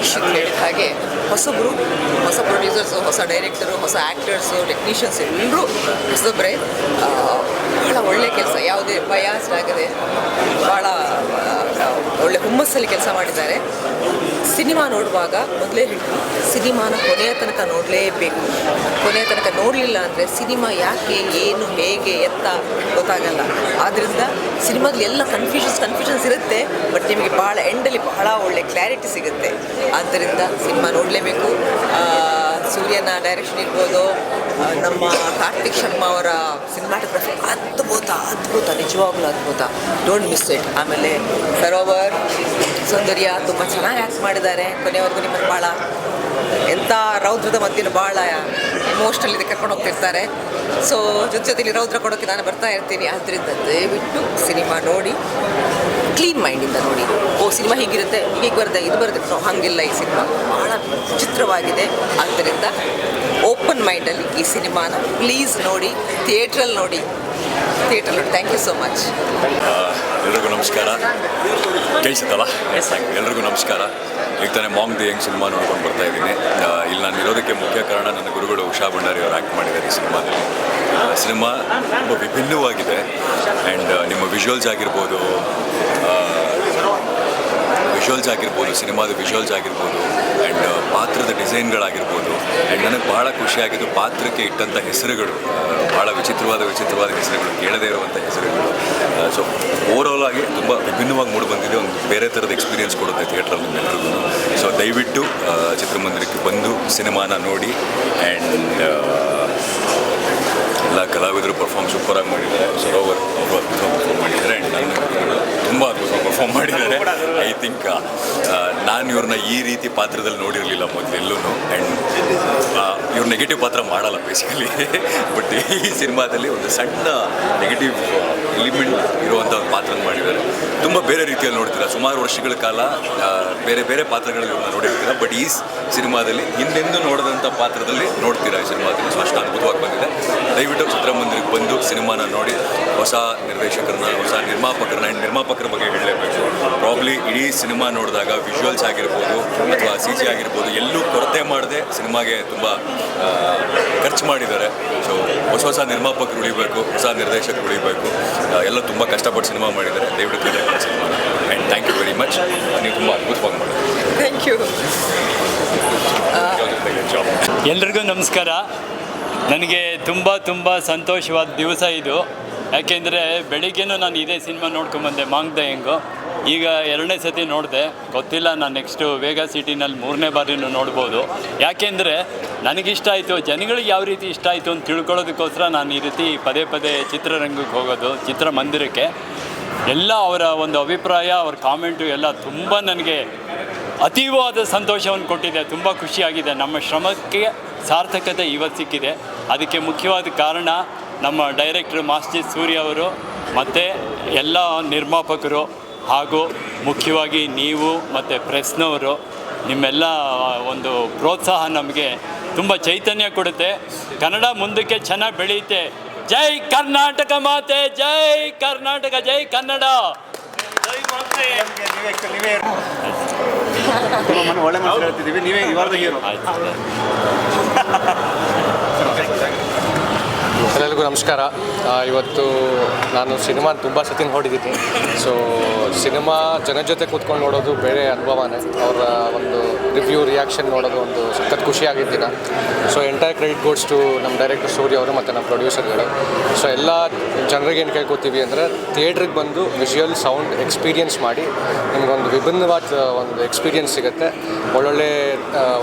ದೀಕ್ಷಿತ್ ಹೇಳಿದ ಹಾಗೆ ಹೊಸಬ್ರು ಹೊಸ ಪ್ರೊಡ್ಯೂಸರ್ಸು ಹೊಸ ಡೈರೆಕ್ಟರು ಹೊಸ ಆ್ಯಕ್ಟರ್ಸು ಟೆಕ್ನಿಷಿಯನ್ಸ್ ಎಲ್ಲರೂ ಹೊಸಬ್ರೆ ಭಾಳ ಬಹಳ ಒಳ್ಳೆ ಕೆಲಸ. ಯಾವುದೇ ಬಯಾಸ್ಡ್ ಆಗದೆ ಭಾಳ ಒಳ್ಳೆ ಹುಮ್ಮಸ್ಸಲ್ಲಿ ಕೆಲಸ ಮಾಡಿದ್ದಾರೆ. ಸಿನಿಮಾ ನೋಡುವಾಗ ಮೊದಲೇ ಸಿನಿಮಾನ ಕೊನೆಯ ತನಕ ನೋಡಲೇಬೇಕು. ಕೊನೆಯ ತನಕ ನೋಡಲಿಲ್ಲ ಅಂದರೆ ಸಿನಿಮಾ ಯಾಕೆ, ಏನು, ಹೇಗೆ, ಎತ್ತ ಗೊತ್ತಾಗಲ್ಲ. ಆದ್ದರಿಂದ ಸಿನಿಮಾದಲ್ಲಿ ಎಲ್ಲ ಕನ್ಫ್ಯೂಷನ್ಸ್ ಕನ್ಫ್ಯೂಷನ್ಸ್ ಇರುತ್ತೆ ಬಟ್ ನಿಮಗೆ ಭಾಳ ಎಂಡಲ್ಲಿ ಬಹಳ ಒಳ್ಳೆ ಕ್ಲಾರಿಟಿ ಸಿಗುತ್ತೆ. ಆದ್ದರಿಂದ ಸಿನಿಮಾ ನೋಡಲೇಬೇಕು. ಸೂರ್ಯನ ಡೈರೆಕ್ಷನ್ ಇರ್ಬೋದು ನಮ್ಮ ಕಾರ್ತಿಕ್ ಶರ್ಮಾ ಅವರ ಸಿನಿಮಾಟೋಗ್ರಫಿ ಅದ್ಭುತ ಅದ್ಭುತ, ನಿಜವಾಗ್ಲೂ ಅದ್ಭುತ. ಡೋಂಟ್ ಮಿಸ್ ಇಟ್ ಆಮೇಲೆ ಸರೋವರ್ ಸೌಂದರ್ಯ ತುಂಬ ಚೆನ್ನಾಗಿ ಆ್ಯಕ್ಟ್ ಮಾಡಿದ್ದಾರೆ. ಕೊನೆಯವರೆಗೂ ನಿಮ್ಮನ್ನು ಭಾಳ ಎಂಥ ರೌದ್ರದ ಮಧ್ಯೆ ಭಾಳ ಇಮೋಷ್ನಲ್ ಇದೆ ಕರ್ಕೊಂಡು ಹೋಗ್ತಿರ್ತಾರೆ. ಸೊ ಜೊತೆ ಜೊತೆಲಿ ರೌದ್ರ ಕೊಡೋಕ್ಕೆ ನಾನು ಬರ್ತಾ ಇರ್ತೀನಿ. ಆದ್ದರಿಂದ ದಯವಿಟ್ಟು ಸಿನಿಮಾ ನೋಡಿ ಕ್ಲೀನ್ ಮೈಂಡಿಂದ ನೋಡಿ. ಓ, ಸಿನಿಮಾ ಹೀಗಿರುತ್ತೆ. ಹೀಗೆ ಬರುತ್ತೆ ಇದು ಬರುತ್ತೆ ಹಾಗಿಲ್ಲ ಈ ಸಿನಿಮಾ. ಭಾಳ ವಿಚಿತ್ರವಾಗಿದೆ. ಆದ್ದರಿಂದ ಓಪನ್ ಮೈಂಡಲ್ಲಿ ಈ ಸಿನಿಮಾನ ಪ್ಲೀಸ್ ನೋಡಿ ಥಿಯೇಟ್ರಲ್ಲಿ ನೋಡಿ. ಥಿಯೇಟ್ರಲ್ಲಿ ನೋಡಿ. ಥ್ಯಾಂಕ್ ಯು ಸೋ ಮಚ್ ನಮಸ್ಕಾರ. ಕೇಳಿಸುತ್ತಲ್ಲ? ಎಲ್ರಿಗೂ ನಮಸ್ಕಾರ. ಈಗ ತಾನೇ ಮಾಂಗ್ ದಿ ಯಂಗ್ ಸಿನಿಮಾ ನೋಡ್ಕೊಂಡು ಬರ್ತಾ ಇದ್ದೀನಿ. ಇಲ್ಲಿ ನಾನು ಇರೋದಕ್ಕೆ ಮುಖ್ಯ ಕಾರಣ ನನ್ನ ಗುರುಗಳು ಉಷಾ ಭಂಡಾರಿ ಅವರು ಆ್ಯಕ್ಟ್ ಮಾಡಿದ್ದಾರೆ ಈ ಸಿನಿಮಾದಲ್ಲಿ ಸಿನಿಮಾ ತುಂಬ ವಿಭಿನ್ನವಾಗಿದೆ. ಆ್ಯಂಡ್ ನಿಮ್ಮ ವಿಜುವಲ್ಸ್ ಆಗಿರ್ಬೋದು ವಿಜುವಲ್ಸ್ ಆಗಿರ್ಬೋದು, ಸಿನಿಮಾದ ವಿಷುವಲ್ಸ್ ಆಗಿರ್ಬೋದು ಆ್ಯಂಡ್ ಪಾತ್ರದ ಡಿಸೈನ್ಗಳಾಗಿರ್ಬೋದು ಆ್ಯಂಡ್ ನನಗೆ ಭಾಳ ಖುಷಿಯಾಗಿದ್ದು ಪಾತ್ರಕ್ಕೆ ಇಟ್ಟಂಥ ಹೆಸರುಗಳು ಭಾಳ ವಿಚಿತ್ರವಾದ ವಿಚಿತ್ರವಾದ ಹೆಸರುಗಳು, ಕೇಳದೇ ಇರುವಂಥ ಹೆಸರುಗಳು. ಸೊ ಓವರಾಲ್ ಆಗಿ ತುಂಬ ವಿಭಿನ್ನವಾಗಿ ಮೂಡಿ ಬಂದಿದೆ, ಒಂದು ಬೇರೆ ಥರದ ಎಕ್ಸ್ಪೀರಿಯನ್ಸ್ ಕೊಡುತ್ತೆ ಥಿಯೇಟ್ರಲ್ಲಿ ನಿಮ್ಮೆಲ್ಲರಿಗೂ ಸೊ ದಯವಿಟ್ಟು ಚಿತ್ರಮಂದಿರಕ್ಕೆ ಬಂದು ಸಿನಿಮಾನ ನೋಡಿ ಆ್ಯಂಡ್ ಎಲ್ಲ ಕಲಾವಿದರು ಪರ್ಫಾರ್ಮ್ ಸೂಪರಾಗಿ ಮಾಡಿದ್ದಾರೆ. ಸರೋವರ್ ಅವರು ಅದ್ಭುತವಾಗಿ ಮಾಡಿದ್ದಾರೆ ಆ್ಯಂಡ್ ನನ್ನ ತುಂಬ ಪರ್ಫಾರ್ಮ್ ಮಾಡಿದ್ದಾರೆ. ಐ ಥಿಂಕ್ ನಾನು ಇವ್ರನ್ನ ಈ ರೀತಿ ಪಾತ್ರದಲ್ಲಿ ನೋಡಿರಲಿಲ್ಲ ಮೊದಲೆಲ್ಲೂ ಆ್ಯಂಡ್ ಇವ್ರು ನೆಗೆಟಿವ್ ಪಾತ್ರ ಮಾಡಲ್ಲ ಬೇಸಿಕಲಿ ಬಟ್ ಈ ಸಿನಿಮಾದಲ್ಲಿ ಒಂದು ಸಣ್ಣ ನೆಗೆಟಿವ್ ಎಲಿಮೆಂಟ್ ಇರುವಂಥ ಒಂದು ಪಾತ್ರ ಮಾಡಿದ್ದಾರೆ. ತುಂಬ ಬೇರೆ ರೀತಿಯಲ್ಲಿ ನೋಡ್ತೀರ? ಸುಮಾರು ವರ್ಷಗಳ ಕಾಲ ಬೇರೆ ಬೇರೆ ಪಾತ್ರಗಳಲ್ಲಿ ಇವ್ರನ್ನ ನೋಡಿರ್ತೀರ? ಬಟ್ ಈ ಸಿನಿಮಾದಲ್ಲಿ ಹಿಂದೆಂದೂ ನೋಡಿದಂಥ ಪಾತ್ರದಲ್ಲಿ ನೋಡ್ತೀರಾ ಈ ಸಿನಿಮಾದಲ್ಲಿ? ಸೊ ಅಷ್ಟು ಅದ್ಭುತವಾಗಿ ಬಂದಿದೆ. ದಯವಿಟ್ಟು ಚಿತ್ರಮಂದಿರಕ್ಕೆ ಬಂದು ಸಿನಿಮಾನ ನೋಡಿ ಹೊಸ ನಿರ್ದೇಶಕರನ್ನ ಹೊಸ ನಿರ್ಮಾಪಕರನ್ನ ಆ್ಯಂಡ್ ನಿರ್ಮಾಪಕರ ಬಗ್ಗೆ ಹೇಳಲೇಬೇಕು. ಪ್ರಾಬ್ಲಿ ಇಡೀ ಸಿನಿಮಾ ನೋಡಿದಾಗ ವಿಜುವಲ್ಸ್ ಆಗಿರ್ಬೋದು ಅಥವಾ ಸಿ ಜಿ ಆಗಿರ್ಬೋದು ಎಲ್ಲೂ ಕೊರತೆ ಮಾಡದೆ ಸಿನಿಮಾಗೆ ತುಂಬ ಖರ್ಚು ಮಾಡಿದ್ದಾರೆ. ಸೊ ಹೊಸ ಹೊಸ ನಿರ್ಮಾಪಕರು ಉಳಿಬೇಕು ಹೊಸ ನಿರ್ದೇಶಕರು ಉಳಿಬೇಕು. ಎಲ್ಲ ತುಂಬ ಕಷ್ಟಪಟ್ಟು ಸಿನಿಮಾ ಮಾಡಿದ್ದಾರೆ. ದಯವಿಟ್ಟು ಕೇಳಿ cinema and thank you very much ನೀವು ತುಂಬ ಅದ್ಭುತವಾಗಿ ಮಾಡಿದ್ದೀರಿ. ಥ್ಯಾಂಕ್ ಯು ಎಲ್ರಿಗೂ ನಮಸ್ಕಾರ. ನನಗೆ ತುಂಬ ತುಂಬ ಸಂತೋಷವಾದ ದಿವಸ ಇದು. ಯಾಕೆಂದರೆ ಬೆಳಿಗ್ಗೆನೂ ನಾನು ಇದೇ ಸಿನಿಮಾ ನೋಡ್ಕೊಂಬಂದೆ ಮಾಂಗ್ ದಯಂಗು ಈಗ ಎರಡನೇ ಸತಿ ನೋಡಿದೆ. ಗೊತ್ತಿಲ್ಲ, ನಾನು ನೆಕ್ಸ್ಟು ವೇಗ ಸಿಟಿನಲ್ಲಿ ಮೂರನೇ ಬಾರಿನೂ ನೋಡ್ಬೋದು. ಯಾಕೆಂದರೆ ನನಗಿಷ್ಟ ಆಯಿತು, ಜನಗಳಿಗೆ ಯಾವ ರೀತಿ ಇಷ್ಟ ಆಯಿತು ಅಂತ ತಿಳ್ಕೊಳ್ಳೋದಕ್ಕೋಸ್ಕರ ನಾನು ಈ ರೀತಿ ಪದೇ ಪದೇ ಚಿತ್ರರಂಗಕ್ಕೆ ಹೋಗೋದು, ಚಿತ್ರಮಂದಿರಕ್ಕೆ. ಎಲ್ಲ ಅವರ ಒಂದು ಅಭಿಪ್ರಾಯ, ಅವ್ರ ಕಾಮೆಂಟು ಎಲ್ಲ ತುಂಬ ನನಗೆ ಅತೀವವಾದ ಸಂತೋಷವನ್ನು ಕೊಟ್ಟಿದೆ. ತುಂಬ ಖುಷಿಯಾಗಿದೆ. ನಮ್ಮ ಶ್ರಮಕ್ಕೆ ಸಾರ್ಥಕತೆ ಇವತ್ತು ಸಿಕ್ಕಿದೆ. ಅದಕ್ಕೆ ಮುಖ್ಯವಾದ ಕಾರಣ ನಮ್ಮ ಡೈರೆಕ್ಟ್ರ್ ಮಾಸ್ಟರ್ ಸೂರ್ಯ ಅವರು ಮತ್ತು ಎಲ್ಲ ನಿರ್ಮಾಪಕರು ಹಾಗೂ ಮುಖ್ಯವಾಗಿ ನೀವು ಮತ್ತು ಪ್ರೆಸ್ನವರು ನಿಮ್ಮೆಲ್ಲ ಒಂದು ಪ್ರೋತ್ಸಾಹ ನಮಗೆ ತುಂಬ ಚೈತನ್ಯ ಕೊಡುತ್ತೆ. ಕನ್ನಡ ಮುಂದಕ್ಕೆ ಚೆನ್ನಾಗಿ ಬೆಳೆಯುತ್ತೆ. ಜೈ ಕರ್ನಾಟಕ ಮಾತೆ ಜೈ ಕರ್ನಾಟಕ ಜೈ ಕನ್ನಡ. ಒಳ್ಳೆ ಮಾತು ಹೇಳ್ತಿದ್ದೀವಿ ನೀವೇ ಇವಾಗ ಹೀರೋ. ಎಲ್ಲರಿಗೂ ನಮಸ್ಕಾರ. ಇವತ್ತು ನಾನು ಸಿನಿಮಾ ತುಂಬ ಸತಿ ನೋಡಿದ್ದೀನಿ. ಸೊ ಸಿನಿಮಾ ಜನ ಜೊತೆ ಕೂತ್ಕೊಂಡು ನೋಡೋದು ಬೇರೆ ಅನುಭವನೇ. ಅವರ ಒಂದು ರಿವ್ಯೂ ರಿಯಾಕ್ಷನ್ ನೋಡೋದು ಒಂದು ಸಖತ್ ಖುಷಿಯಾಗಿದ್ದಿನ so entire credit goes to ನಮ್ಮ ಡೈರೆಕ್ಟರ್ ಸೂರ್ಯ ಅವರು ಮತ್ತು ನಮ್ಮ ಪ್ರೊಡ್ಯೂಸರ್ಗಳು ಸೊ ಎಲ್ಲ ಜನರಿಗೆ ಏನು ಕೇಳ್ಕೊತೀವಿ ಅಂದರೆ ಥಿಯೇಟ್ರಿಗೆ ಬಂದು ವಿಜುವಲ್ ಸೌಂಡ್ ಎಕ್ಸ್ಪೀರಿಯನ್ಸ್ ಮಾಡಿ ನಿಮಗೊಂದು ವಿಭಿನ್ನವಾದ ಒಂದು ಎಕ್ಸ್ಪೀರಿಯನ್ಸ್ ಸಿಗುತ್ತೆ. ಒಳ್ಳೊಳ್ಳೆ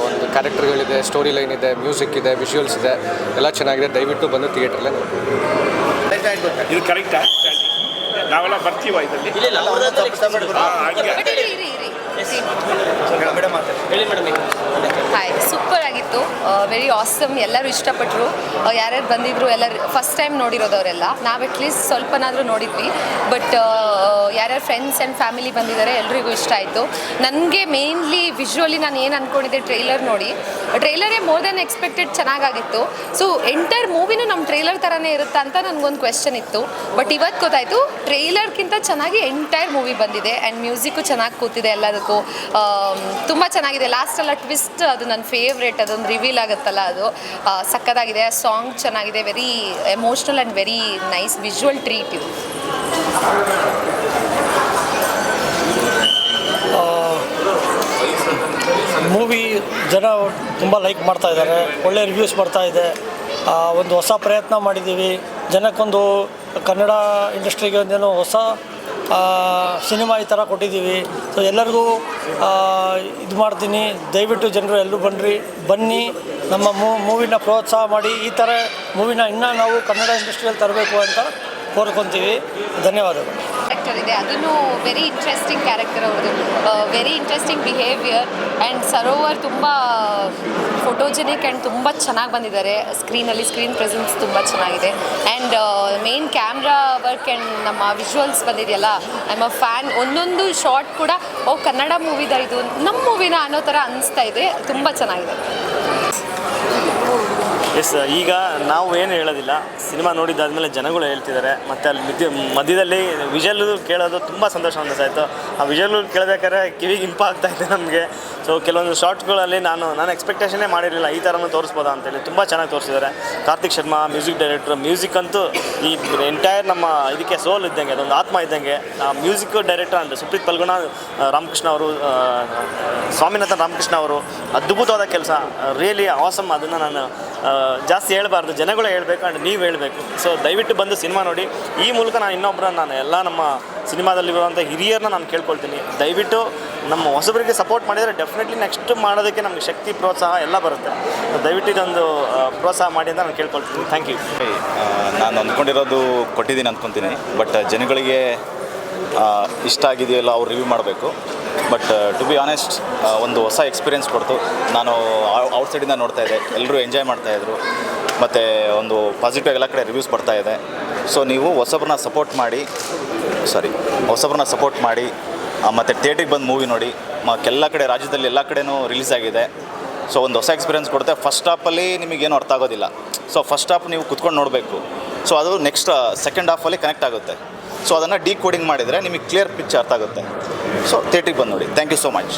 ಒಂದು ಕ್ಯಾರೆಕ್ಟರ್ಗಳಿದೆ ಸ್ಟೋರಿ ಲೈನ್ ಇದೆ ಮ್ಯೂಸಿಕ್ ಇದೆ ವಿಷುವಲ್ಸ್ ಇದೆ, ಎಲ್ಲ ಚೆನ್ನಾಗಿದೆ. ದಯವಿಟ್ಟು ಬಂದು ಥಿಯೇಟ್ರಲ್ಲೇ ನೋಡ್ತೀವಿ ಇದು ಕರೆಕ್ಟಾ ನಾವೆಲ್ಲ ಬರ್ತೀವ ಇದರಲ್ಲಿ? ಹೇಳಿ ಹಂಗೆ ಹಾಯ್. ಸೂಪರ್ ಆಗಿತ್ತು. ವೆರಿ ಆಸಮ್ ಎಲ್ಲರೂ ಇಷ್ಟಪಟ್ಟರು ಯಾರ್ಯಾರು ಬಂದಿದ್ರು ಎಲ್ಲ ಫಸ್ಟ್ ಟೈಮ್ ನೋಡಿರೋದವರೆಲ್ಲ ನಾವು ಅಟ್ಲೀಸ್ಟ್ ಸ್ವಲ್ಪನಾದರೂ ನೋಡಿದ್ವಿ. ಬಟ್ ಯಾರ್ಯಾರು ಫ್ರೆಂಡ್ಸ್ ಆ್ಯಂಡ್ ಫ್ಯಾಮಿಲಿ ಬಂದಿದ್ದಾರೆ ಎಲ್ರಿಗೂ ಇಷ್ಟ ಆಯಿತು. ನನಗೆ ಮೇನ್ಲಿ ವಿಜುವಲಿ ನಾನು ಏನು ಅಂದ್ಕೊಂಡಿದ್ದೆ ಟ್ರೈಲರ್ ನೋಡಿ. ಟ್ರೈಲರೇ ಮೋರ್ ದೆನ್ ಎಕ್ಸ್ಪೆಕ್ಟೆಡ್ ಚೆನ್ನಾಗಾಗಿತ್ತು. ಸೊ ಎಂಟೈರ್ ಮೂವಿನೂ ನಮ್ಮ ಟ್ರೈಲರ್ ಥರನೇ ಇರುತ್ತಾ ಅಂತ ನನಗೊಂದು ಕ್ವೆಶನ್ ಇತ್ತು. ಬಟ್ ಇವತ್ತು ಗೊತ್ತಾಯಿತು ಟ್ರೈಲರ್ಗಿಂತ ಚೆನ್ನಾಗಿ ಎಂಟೈರ್ ಮೂವಿ ಬಂದಿದೆ. ಆ್ಯಂಡ್ ಮ್ಯೂಸಿಕ್ಕು ಚೆನ್ನಾಗಿ ಕೂತಿದೆ ಎಲ್ಲದಕ್ಕೂ. ತುಂಬ ಚೆನ್ನಾಗಿದೆ. ಲಾಸ್ಟಲ್ಲ ಟ್ವಿಸ್ಟ್ ಅದು ನನ್ನ ಫೇವ್ರೇಟ್ ಅದೊಂದು ರಿವೀಲ್ ಆಗುತ್ತಲ್ಲ ಅದು. ಆ, ಸಕ್ಕತ್ತಾಗಿದೆ ಸಾಂಗ್ ಚೆನ್ನಾಗಿದೆ very emotional and very nice visual treat ಇದು. ಮೂವಿ ಜನ ತುಂಬ ಲೈಕ್ ಮಾಡ್ತಾ ಇದ್ದಾರೆ ಒಳ್ಳೆ ರಿವ್ಯೂಸ್ ಬರ್ತಾ ಇದೆ. ಒಂದು ಹೊಸ ಪ್ರಯತ್ನ ಮಾಡಿದ್ದೀವಿ. ಜನಕ್ಕೊಂದು ಕನ್ನಡ ಇಂಡಸ್ಟ್ರಿಗೆ ಒಂದೇನೋ ಹೊಸ ಆ, ಸಿನಿಮಾ ಈ ಥರ ಕೊಟ್ಟಿದ್ದೀವಿ. ಸೊ ಎಲ್ಲರಿಗೂ ಇದು ಮಾಡ್ತೀನಿ. ದಯವಿಟ್ಟು ಜನರು ಎಲ್ಲರೂ ಬನ್ನಿರಿ ಬನ್ನಿ. ನಮ್ಮ ಮೂವಿನ ಪ್ರೋತ್ಸಾಹ ಮಾಡಿ. ಈ ಥರ ಮೂವಿನ ಇನ್ನೂ ನಾವು ಕನ್ನಡ ಇಂಡಸ್ಟ್ರಿಯಲ್ಲಿ ತರಬೇಕು ಅಂತ ಕೋರ್ಕೊತೀವಿ. ಧನ್ಯವಾದಗಳು. ಕ್ಯಾರೆಕ್ಟರ್ ಇದೆ ಅದನ್ನು ವೆರಿ ಇಂಟ್ರೆಸ್ಟಿಂಗ್ ಕ್ಯಾರೆಕ್ಟರ್ ಅವ್ರದ್ದು very interesting behaviour and Sarovar ತುಂಬ ಫೋಟೋಜೆನಿಕ್ ಆ್ಯಂಡ್ ತುಂಬ ಚೆನ್ನಾಗಿ ಬಂದಿದ್ದಾರೆ ಸ್ಕ್ರೀನಲ್ಲಿ ಸ್ಕ್ರೀನ್ ಪ್ರೆಸೆನ್ಸ್ ತುಂಬ ಚೆನ್ನಾಗಿದೆ and main camera work and ನಮ್ಮ ವಿಜುವಲ್ಸ್ ಬಂದಿದೆಯಲ್ಲ ಐ ಅ ಫ್ಯಾನ್ ಒಂದೊಂದು ಶಾರ್ಟ್ ಕೂಡ ಓ ಕನ್ನಡ ಮೂವಿದ ಇದು ನಮ್ಮ ಮೂವಿನ ಅನ್ನೋ ಥರ ಅನಿಸ್ತಾ ಇದೆ ತುಂಬ ಚೆನ್ನಾಗಿದೆ ಎಸ್ ಈಗ ನಾವು ಏನು ಹೇಳೋದಿಲ್ಲ. ಸಿನಿಮಾ ನೋಡಿದ್ದಾದ್ಮೇಲೆ ಜನಗಳು ಹೇಳ್ತಿದ್ದಾರೆ. ಮತ್ತು ಅಲ್ಲಿ ಮಧ್ಯ ಮಧ್ಯದಲ್ಲಿ ವಿಜಲ್ ಕೇಳೋದು ತುಂಬ ಸಂತೋಷ ಅನ್ನಿಸ್ತಾಯಿತ್ತು ಆ ವಿಜಲ್ ಕೇಳಬೇಕಾದ್ರೆ ಕಿವಿಗೆ ಇಂಪ ಇದೆ ನಮಗೆ. ಸೊ ಕೆಲವೊಂದು ಶಾರ್ಟ್ಗಳಲ್ಲಿ ನಾನು ನಾನು ಎಕ್ಸ್ಪೆಕ್ಟೇಷನೇ ಮಾಡಿರಲಿಲ್ಲ. ಈ ಥರನೂ ತೋರಿಸ್ಬೋದಾ ಅಂತೇಳಿ. ತುಂಬ ಚೆನ್ನಾಗಿ ತೋರಿಸಿದ್ದಾರೆ. Karthik Sharma music director music ಅಂತೂ ಈ ಎಂಟೈರ್ ನಮ್ಮ ಇದಕ್ಕೆ ಸೋಲ್ ಇದ್ದಂಗೆ, ಅದೊಂದು ಆತ್ಮ ಇದ್ದಂಗೆ ಮ್ಯೂಸಿಕ್ ಡೈರೆಕ್ಟರ್ ಅಂದರೆ ಸುಪ್ರೀತ್ ಪಲ್ಗುಣ ರಾಮಕೃಷ್ಣ ಅವರು ಸ್ವಾಮಿನಾಥನ್ ರಾಮಕೃಷ್ಣ ಅವರು, ಅದ್ಭುತವಾದ ಕೆಲಸ. ರಿಯಲಿ ಆಸಮ್ ಅದನ್ನು ನಾನು ಜಾಸ್ತಿ ಹೇಳಬಾರ್ದು. ಜನಗಳು ಹೇಳಬೇಕು ಆ್ಯಂಡ್ ನೀವು ಹೇಳಬೇಕು. ಸೊ ದಯವಿಟ್ಟು ಬಂದು ಸಿನಿಮಾ ನೋಡಿ. ಈ ಮೂಲಕ ನಾನು ಇನ್ನೊಬ್ಬರ ನಾನು ಎಲ್ಲ ನಮ್ಮ ಸಿನಿಮಾದಲ್ಲಿರುವಂಥ ಹಿರಿಯರನ್ನ ನಾನು ಕೇಳ್ಕೊಳ್ತೀನಿ. ದಯವಿಟ್ಟು ನಮ್ಮ ಹೊಸಬರಿಗೆ ಸಪೋರ್ಟ್ ಮಾಡಿದರೆ ಡೆಫಿನೆಟ್ಲಿ ನೆಕ್ಸ್ಟ್ ಮಾಡೋದಕ್ಕೆ ನಮಗೆ ಶಕ್ತಿ, ಪ್ರೋತ್ಸಾಹ ಎಲ್ಲ ಬರುತ್ತೆ. ದಯವಿಟ್ಟು ಇದೊಂದು ಪ್ರೋತ್ಸಾಹ ಮಾಡಿ ಅಂತ ನಾನು ಕೇಳ್ಕೊಳ್ತೀನಿ. ಥ್ಯಾಂಕ್ ಯು ನಾನು ಅಂದ್ಕೊಂಡಿರೋದು ಕೊಟ್ಟಿದ್ದೀನಿ ಅಂದ್ಕೊತೀನಿ ಬಟ್ ಜನಗಳಿಗೆ ಇಷ್ಟ ಆಗಿದೆಯಲ್ಲ ಅವ್ರು ರಿವ್ಯೂ ಮಾಡಬೇಕು. ಬಟ್ ಟು ಬಿ ಆನೆಸ್ಟ್ ಒಂದು ಹೊಸ ಎಕ್ಸ್ಪೀರಿಯೆನ್ಸ್ ಕೊಡ್ತು. ನಾನು ಔಟ್ಸೈಡಿಂದ ನೋಡ್ತಾ ಇದ್ದೆ. ಎಲ್ಲರೂ ಎಂಜಾಯ್ ಮಾಡ್ತಾಯಿದ್ರು ಮತ್ತು ಒಂದು ಪಾಸಿಟಿವ್ ಎಲ್ಲ ಕಡೆ ರಿವ್ಯೂಸ್ ಬರ್ತಾ ಇದೆ. ಸೊ ನೀವು ಹೊಸಬ್ರನ್ನ ಸಪೋರ್ಟ್ ಮಾಡಿ ಸಾರಿ ಹೊಸಬ್ರನ್ನ ಸಪೋರ್ಟ್ ಮಾಡಿ ಮತ್ತು ಥಿಯೇಟ್ರಿಗೆ ಬಂದು ಮೂವಿ ನೋಡಿ ಎಲ್ಲ ಕಡೆ ರಾಜ್ಯದಲ್ಲಿ ಎಲ್ಲ ಕಡೆನೂ ರಿಲೀಸ್ ಆಗಿದೆ. ಸೊ ಒಂದು ಹೊಸ ಎಕ್ಸ್ಪೀರಿಯನ್ಸ್ ಕೊಡುತ್ತೆ. ಫಸ್ಟ್ ಹಾಫಲ್ಲಿ ನಿಮಗೇನು ಅರ್ಥ ಆಗೋದಿಲ್ಲ. ಸೊ ಫಸ್ಟ್ ಹಾಫ್ ನೀವು ಕುತ್ಕೊಂಡು ನೋಡಬೇಕು. ಸೊ ಅದು ನೆಕ್ಸ್ಟ್ ಸೆಕೆಂಡ್ ಹಾಫಲ್ಲಿ ಕನೆಕ್ಟ್ ಆಗುತ್ತೆ. ಸೊ ಅದನ್ನು ಡಿ ಕೋಡಿಂಗ್ ಮಾಡಿದರೆ ನಿಮಗೆ ಕ್ಲಿಯರ್ ಪಿಕ್ಚರ್ ಅರ್ಥ ಆಗುತ್ತೆ. ಸೊ ಥಿಯೇಟ್ರಿಗೆ ಬಂದು ನೋಡಿ. Thank you so much